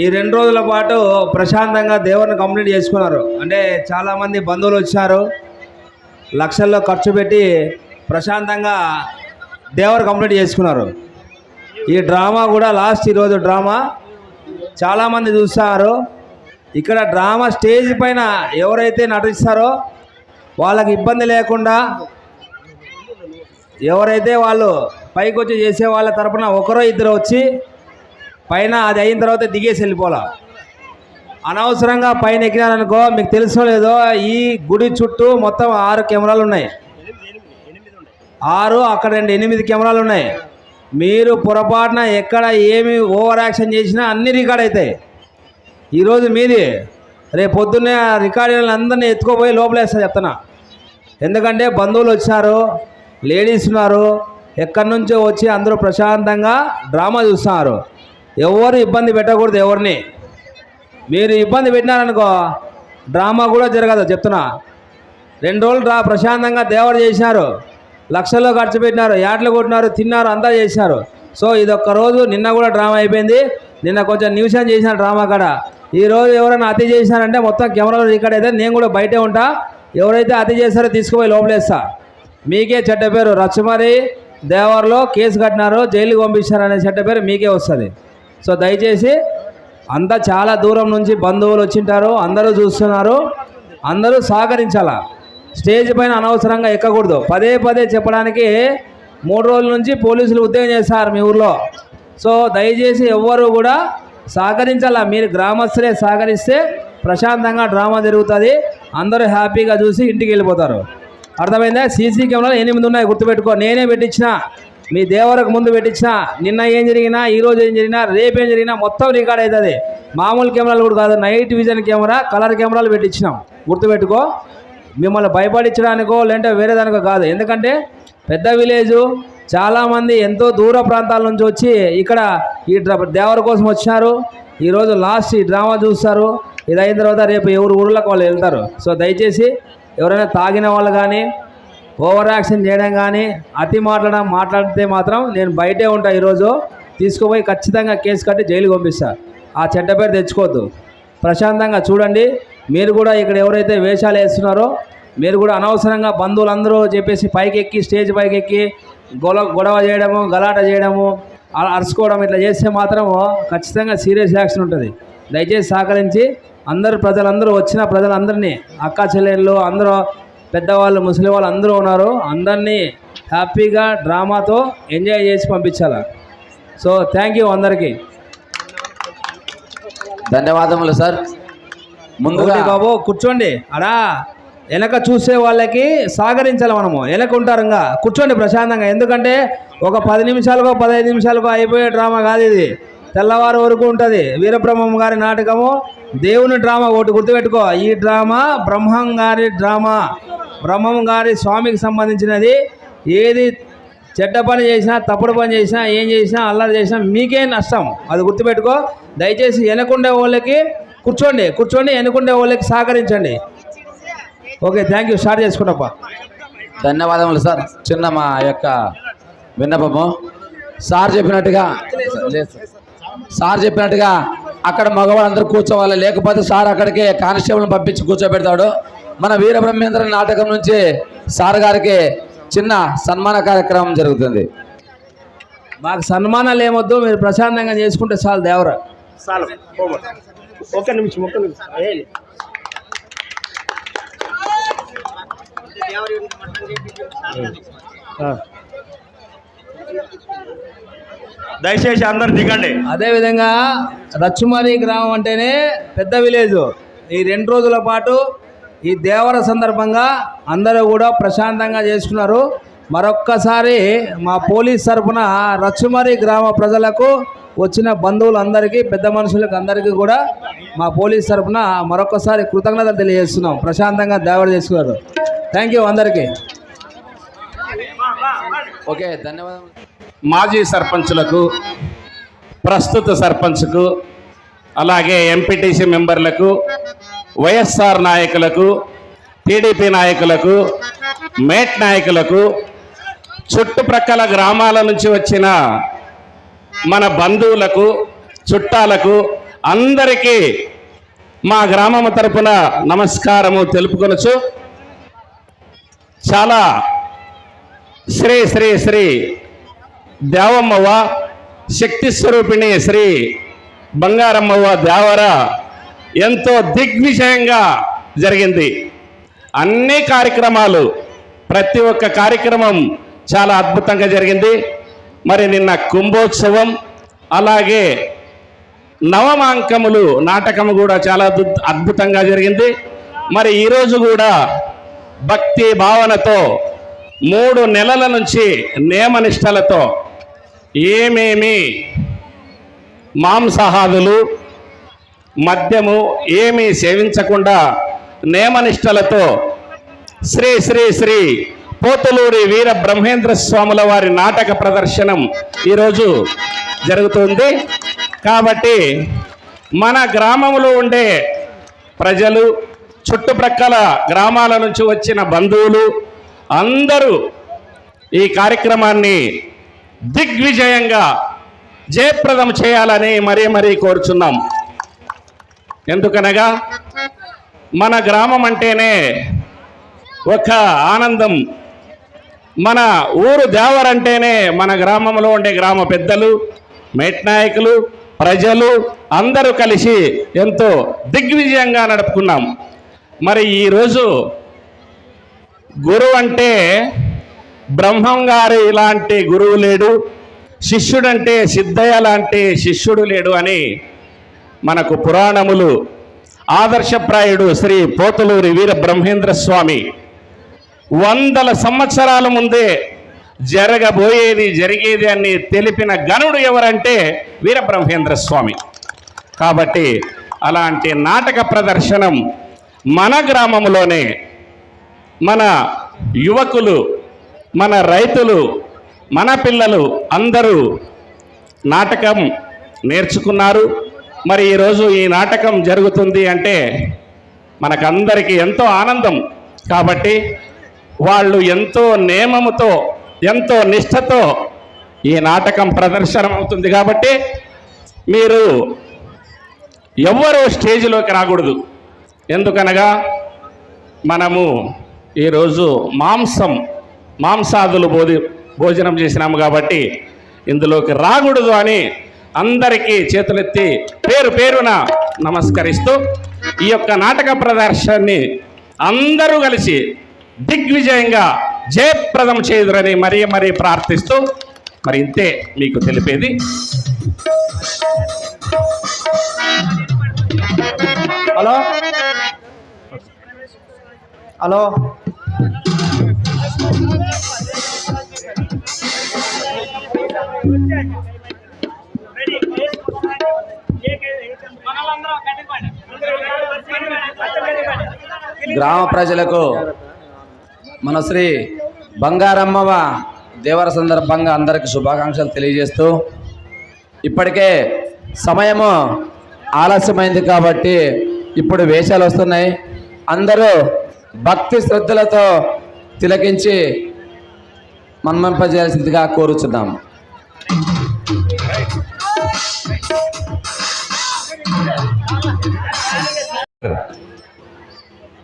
ఈ రెండు రోజుల పాటు ప్రశాంతంగా దేవుని కంప్లీట్ చేసుకున్నారు. అంటే చాలామంది బంధువులు వచ్చారు లక్షల్లో ఖర్చు పెట్టి ప్రశాంతంగా దేవుని కంప్లీట్ చేసుకున్నారు. ఈ డ్రామా కూడా లాస్ట్ ఈరోజు డ్రామా. చాలామంది చూస్తారు. ఇక్కడ డ్రామా స్టేజ్ పైన ఎవరైతే నటిస్తారో వాళ్ళకి ఇబ్బంది లేకుండా ఎవరైతే వాళ్ళు పైకి వచ్చి చేసే వాళ్ళ తరపున ఒకరో ఇద్దరు వచ్చి పైన అది అయిన తర్వాత దిగేసి వెళ్ళిపోలా అనవసరంగా పైన ఎక్కినారనుకో మీకు తెలుసో లేదో ఈ గుడి చుట్టూ మొత్తం ఆరు కెమెరాలు ఉన్నాయి. ఆరు అక్కడ రెండు ఎనిమిది కెమెరాలు ఉన్నాయి. మీరు పొరపాటున ఎక్కడ ఏమి ఓవర్ యాక్షన్ చేసినా అన్ని రికార్డ్ అవుతాయి. ఈరోజు మీది రేపు పొద్దున్నే ఆ అందరినీ ఎత్తుకోపోయి లోపలేస్తా చెప్తున్నా. ఎందుకంటే బంధువులు వచ్చారు లేడీస్ ఉన్నారు ఎక్కడి నుంచో వచ్చి అందరూ ప్రశాంతంగా డ్రామా చూస్తున్నారు. ఎవరు ఇబ్బంది పెట్టకూడదు ఎవరిని. మీరు ఇబ్బంది పెట్టినారనుకో డ్రామా కూడా జరగదు చెప్తున్నా. రెండు రోజులు డ్రా ప్రశాంతంగా దేవర చేసినారు. లక్షల్లో ఖర్చు పెట్టినారు యాట్లు కొట్టినారు తిన్నారు అంతా చేసినారు. సో ఇదొక్క రోజు నిన్న కూడా డ్రామా అయిపోయింది. నిన్న కొంచెం న్యూషన్ చేసిన డ్రామా కాడ. ఈ రోజు ఎవరైనా అతి చేసినారంటే మొత్తం కెమెరాలో రికార్డ్ అయితే నేను కూడా బయటే ఉంటా. ఎవరైతే అతి చేశారో తీసుకుపోయి లోపలేస్తా. మీకే చెడ్డ పేరు రచ్చమరి దేవర్లో కేసు కట్టినారు జైలుకి పంపించారు అనే చెడ్డ పేరు మీకే వస్తుంది. సో దయచేసి అంతా చాలా దూరం నుంచి బంధువులు వచ్చింటారు అందరూ చూస్తున్నారు అందరూ సహకరించాలా. స్టేజ్ పైన అనవసరంగా ఎక్కకూడదు. పదే పదే చెప్పడానికి మూడు రోజుల నుంచి పోలీసులు ఉద్యోగం చేస్తారు మీ ఊర్లో. సో దయచేసి ఎవ్వరు కూడా సహకరించాలా. మీరు గ్రామస్తులే సహకరిస్తే ప్రశాంతంగా డ్రామా జరుగుతుంది. అందరూ హ్యాపీగా చూసి ఇంటికి వెళ్ళిపోతారు. అర్థమైందా? సీసీ కెమెరాలు ఎనిమిది ఉన్నాయి గుర్తుపెట్టుకో. నేనే పెట్టించిన. మీ దేవరకు ముందు పెట్టించిన నిన్న ఏం జరిగినా ఈరోజు ఏం జరిగినా రేపు ఏం జరిగినా మొత్తం రికార్డ్ అవుతుంది. మామూలు కెమెరాలు కూడా కాదు నైట్ విజన్ కెమెరా కలర్ కెమెరాలు పెట్టించినాం. గుర్తుపెట్టుకో మిమ్మల్ని భయపడించడానికో లేదంటే వేరే దానికో కాదు. ఎందుకంటే పెద్ద విలేజు చాలామంది ఎంతో దూర ప్రాంతాల నుంచి వచ్చి ఇక్కడ ఈ దేవర కోసం వచ్చినారు. ఈరోజు లాస్ట్ ఈ డ్రామా చూస్తారు. ఇది అయిన తర్వాత రేపు ఎవరు ఊళ్ళకి వాళ్ళు వెళ్తారు. సో దయచేసి ఎవరైనా తాగిన వాళ్ళు కానీ ఓవర్ యాక్షన్ చేయడం కానీ అతి మాట్లాడడం మాట్లాడితే మాత్రం నేను బయటే ఉంటా ఈరోజు. తీసుకుపోయి ఖచ్చితంగా కేసు కట్టి జైలుకి పంపిస్తా. ఆ చెడ్డ పేరు తెచ్చుకోవద్దు. ప్రశాంతంగా చూడండి. మీరు కూడా ఇక్కడ ఎవరైతే వేషాలు వేస్తున్నారో మీరు కూడా అనవసరంగా బంధువులందరూ చెప్పేసి పైకి ఎక్కి స్టేజ్ పైకి ఎక్కి గొడవ గొడవ చేయడము గలాట చేయడము అలా అరుచుకోవడం ఇట్లా చేస్తే మాత్రం ఖచ్చితంగా సీరియస్ యాక్షన్ ఉంటుంది. దయచేసి సహకరించి అందరు ప్రజలందరూ వచ్చిన ప్రజలందరినీ అక్క చెల్లెళ్ళు అందరూ పెద్దవాళ్ళు ముసలి వాళ్ళు అందరూ ఉన్నారు. అందరినీ హ్యాపీగా డ్రామాతో ఎంజాయ్ చేసి పంపించాలి? సో థ్యాంక్ యూ అందరికీ. ధన్యవాదములు సార్. ముందుగా బాబు కూర్చోండి. అడా వెనక చూసే వాళ్ళకి సహకరించాలి మనము. వెనక ఉంటారు ఇంకా. కూర్చోండి ప్రశాంతంగా. ఎందుకంటే ఒక పది నిమిషాలకో పదహైదు నిమిషాలకో అయిపోయే డ్రామా కాదు ఇది. తెల్లవారు వరకు ఉంటుంది. వీరబ్రహ్మం గారి నాటకము దేవుని డ్రామా ఒకటి గుర్తుపెట్టుకో. ఈ డ్రామా బ్రహ్మం గారి డ్రామా. బ్రహ్మం గారి స్వామికి సంబంధించినది. ఏది చెడ్డ పని చేసినా తప్పుడు పని చేసినా ఏం చేసినా అల్లరి చేసినా మీకే నష్టం. అది గుర్తుపెట్టుకో. దయచేసి వెనకుండే వాళ్ళకి కూర్చోండి కూర్చోండి వెనుకుండే వాళ్ళకి సహకరించండి. Okay thank you. స్టార్ట్ చేసుకుంటాపా. ధన్యవాదములు సార్. చిన్న మా యొక్క విన్నపము. సార్ చెప్పినట్టుగా సార్. చెప్పినట్టుగా అక్కడ మగవాళ్ళందరూ కూర్చోవాలి. లేకపోతే సార్ అక్కడికే కానిస్టేబుల్ని పంపించి కూర్చోబెడతాడు. మన వీరబ్రహ్మేంద్ర నాటకం నుంచి సార్ గారికి చిన్న సన్మాన కార్యక్రమం జరుగుతుంది. మాకు సన్మానాలు ఏమొద్దు మీరు ప్రశాంతంగా చేసుకుంటే చాలు దేవరా. చాలు ఒక్క నిమిషం ఒక్క నిమిషం. దయచేసి అందరు దిగండి. అదేవిధంగా రచ్చుమరి గ్రామం అంటేనే పెద్ద విలేజ్. ఈ రెండు రోజుల పాటు ఈ దేవర సందర్భంగా అందరూ కూడా ప్రశాంతంగా చేసుకున్నారు. మరొక్కసారి మా పోలీస్ తరఫున రచ్చుమరి గ్రామ ప్రజలకు వచ్చిన బంధువులందరికీ పెద్ద మనుషులకు అందరికీ కూడా మా పోలీస్ తరఫున మరొకసారి కృతజ్ఞతలు తెలియజేస్తున్నాం. ప్రశాంతంగా దేవడ చేసుకున్నారు. థ్యాంక్ యూ అందరికీ. ఓకే ధన్యవాదాలు మాజీ సర్పంచులకు ప్రస్తుత సర్పంచ్కు అలాగే ఎంపీటీసీ మెంబర్లకు వైఎస్ఆర్ నాయకులకు టీడీపీ నాయకులకు మేట్ నాయకులకు చుట్టుప్రక్కల గ్రామాల నుంచి వచ్చిన మన బంధువులకు చుట్టాలకు అందరికీ మా గ్రామం తరపున నమస్కారము తెలుపుకొనచ్చు చాలా శ్రీ శ్రీ శ్రీ దేవమ్మవ్వ శక్తి స్వరూపిణి శ్రీ బంగారమ్మవ్వ దేవర ఎంతో దిగ్విజయంగా జరిగింది. అన్ని కార్యక్రమాలు ప్రతి ఒక్క కార్యక్రమం చాలా అద్భుతంగా జరిగింది. మరి నిన్న కుంభోత్సవం అలాగే నవమాంకములు నాటకం కూడా చాలా అద్భుతంగా జరిగింది. మరి ఈరోజు కూడా భక్తి భావనతో మూడు నెలల నుంచి నియమనిష్టలతో ఏమేమి మాంసాహాదులు మద్యము ఏమీ సేవించకుండా నియమనిష్టలతో శ్రీ శ్రీ శ్రీ పోతులూరి వీర బ్రహ్మేంద్ర స్వాముల వారి నాటక ప్రదర్శనం ఈరోజు జరుగుతుంది. కాబట్టి మన గ్రామంలో ఉండే ప్రజలు చుట్టుప్రక్కల గ్రామాల నుంచి వచ్చిన బంధువులు అందరూ ఈ కార్యక్రమాన్ని దిగ్విజయంగా జయప్రదం చేయాలని మరీ మరీ కోరుచున్నాం. ఎందుకనగా మన గ్రామం అంటేనే ఒక ఆనందం. మన ఊరు దేవరంటేనే మన గ్రామంలో ఉండే గ్రామ పెద్దలు మేట్ నాయకులు ప్రజలు అందరూ కలిసి ఎంతో దిగ్విజయంగా నడుపుకున్నాం. మరి ఈరోజు గురువు అంటే బ్రహ్మం గారు ఇలాంటి గురువు లేడు శిష్యుడంటే సిద్ధయ్య లాంటి శిష్యుడు లేడు అని మనకు పురాణములు. ఆదర్శప్రాయుడు శ్రీ పోతలూరి వీర బ్రహ్మేంద్ర స్వామి. వందల సంవత్సరాల ముందే జరగబోయేది జరిగేది అని తెలిపిన గనుడు ఎవరంటే వీరబ్రహ్మేంద్ర స్వామి. కాబట్టి అలాంటి నాటక ప్రదర్శనం మన గ్రామంలోనే మన యువకులు మన రైతులు మన పిల్లలు అందరూ నాటకం నేర్చుకున్నారు. మరి ఈరోజు ఈ నాటకం జరుగుతుంది అంటే మనకందరికీ ఎంతో ఆనందం. కాబట్టి వాళ్ళు ఎంతో నియమముతో ఎంతో నిష్ఠతో ఈ నాటకం ప్రదర్శన అవుతుంది కాబట్టి మీరు ఎవ్వరూ స్టేజ్లోకి రాకూడదు. ఎందుకనగా మనము ఈరోజు మాంసం మాంసాదులు భోజి భోజనం చేసినాము కాబట్టి ఇందులోకి రాకూడదు అని అందరికీ చేతులెత్తి పేరు పేరున నమస్కరిస్తూ ఈ యొక్క నాటక ప్రదర్శనని అందరూ కలిసి దిగ్విజయంగా జయప్రదం చేయుదురని మరీ మరీ ప్రార్థిస్తూ మరి ఇంతే మీకు తెలిపేది. హలో? హలో? గ్రామ ప్రజలకు మన శ్రీ బంగారమ్మవ దేవర సందర్భంగా అందరికి శుభాకాంక్షలు తెలియజేస్తూ ఇప్పటికే సమయము ఆలస్యమైంది కాబట్టి ఇప్పుడు వేషాలు వస్తున్నాయి. అందరూ భక్తి శ్రద్ధలతో తిలకించి మన్మనింపజేయాల్సిందిగా కోరుచున్నాము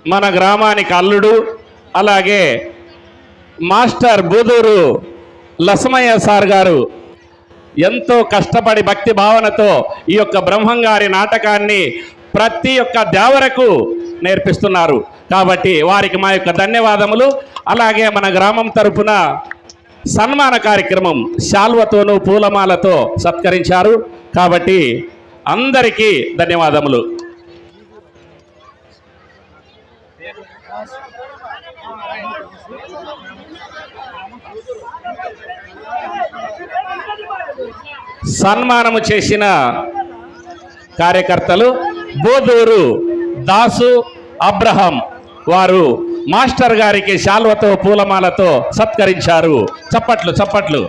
మన గ్రామానికి అల్లుడు అలాగే మాస్టర్ బూదూరు లసమయ్య సార్ గారు ఎంతో కష్టపడి భక్తి భావనతో ఈ యొక్క బ్రహ్మంగారి నాటకాన్ని ప్రతి ఒక్క దేవరకు నేర్పిస్తున్నారు. కాబట్టి వారికి మా యొక్క ధన్యవాదములు. అలాగే మన గ్రామం తరపున సన్మాన కార్యక్రమం శాల్వతోనూ పూలమాలతో సత్కరించారు. కాబట్టి అందరికీ ధన్యవాదములు. సన్మానము చేసిన కార్యకర్తలు బోధూరు దాసు అబ్రహం వారు మాస్టర్ గారికి శాల్వతో పూలమాలతో సత్కరించారు. చప్పట్లు చప్పట్లు.